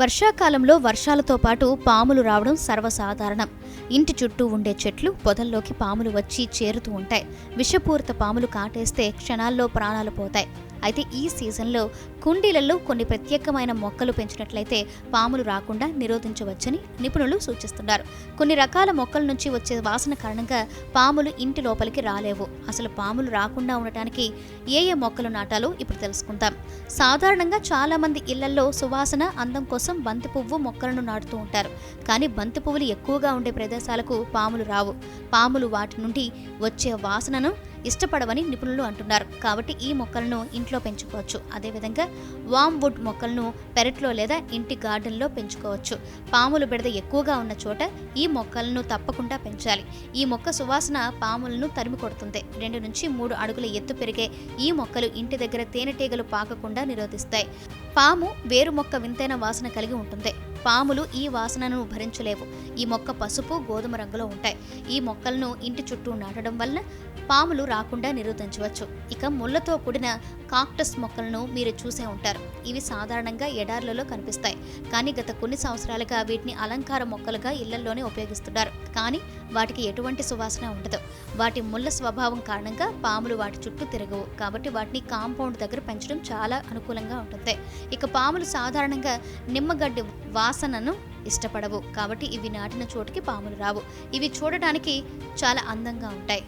వర్షాకాలంలో వర్షాలతో పాటు పాములు రావడం సర్వసాధారణం. ఇంటి చుట్టూ ఉండే చెట్లు పొదల్లోకి పాములు వచ్చి చేరుతూ ఉంటాయి. విషపూరిత పాములు కాటేస్తే క్షణాల్లో ప్రాణాలు పోతాయి. అయితే ఈ సీజన్లో కుండీలలో కొన్ని ప్రత్యేకమైన మొక్కలు పెంచినట్లయితే పాములు రాకుండా నిరోధించవచ్చని నిపుణులు సూచిస్తున్నారు. కొన్ని రకాల మొక్కల నుంచి వచ్చే వాసన కారణంగా పాములు ఇంటి లోపలికి రాలేవు. అసలు పాములు రాకుండా ఉండటానికి ఏ ఏ మొక్కలు నాటాలో ఇప్పుడు తెలుసుకుందాం. సాధారణంగా చాలా మంది ఇళ్ళలో సువాసన అందం కోసం బంతి పువ్వు మొక్కలను నాటుతూ ఉంటారు. కానీ బంతి పువ్వులు ఎక్కువగా ఉండే ప్రదేశాలకు పాములు రావు. పాములు వాటి నుండి వచ్చే వాసనను ఇష్టపడవని నిపుణులు అంటున్నారు. కాబట్టి ఈ మొక్కలను ఇంట్లో పెంచుకోవచ్చు. అదేవిధంగా వామ్ వుడ్ మొక్కలను పెరట్లో లేదా ఇంటి గార్డెన్లో పెంచుకోవచ్చు. పాములు బెడద ఎక్కువగా ఉన్న చోట ఈ మొక్కలను తప్పకుండా పెంచాలి. ఈ మొక్క సువాసన పాములను తరిమి కొడుతుంది. రెండు నుంచి మూడు అడుగుల ఎత్తు పెరిగే ఈ మొక్కలు ఇంటి దగ్గర తేనెటీగలు పాకకుండా నిరోధిస్తాయి. పాము వేరు మొక్క వింతైన వాసన కలిగి ఉంటుంది. పాములు ఈ వాసనను భరించలేవు. ఈ మొక్క పసుపు గోధుమ రంగులో ఉంటాయి. ఈ మొక్కలను ఇంటి చుట్టూ నాటడం వలన పాములు రాకుండా నిరోధించవచ్చు. ఇక ముళ్ళతో కూడిన కాక్టస్ మొక్కలను మీరు చూసే ఉంటారు. ఇవి సాధారణంగా ఎడార్లలో కనిపిస్తాయి. కానీ గత కొన్ని సంవత్సరాలుగా వీటిని అలంకార మొక్కలుగా ఇళ్ళలోనే ఉపయోగిస్తున్నారు. కానీ వాటికి ఎటువంటి సువాసన ఉండదు. వాటి ముళ్ళ స్వభావం కారణంగా పాములు వాటి చుట్టూ తిరగవు. కాబట్టి వాటిని కాంపౌండ్ దగ్గర పెంచడం చాలా అనుకూలంగా ఉంటుంది. ఇక పాములు సాధారణంగా నిమ్మగడ్డి వా వాసనను ఇష్టపడవు. కాబట్టి ఇవి నాటిన చోటుకి పాములు రావు. ఇవి చూడడానికి చాలా అందంగా ఉంటాయి.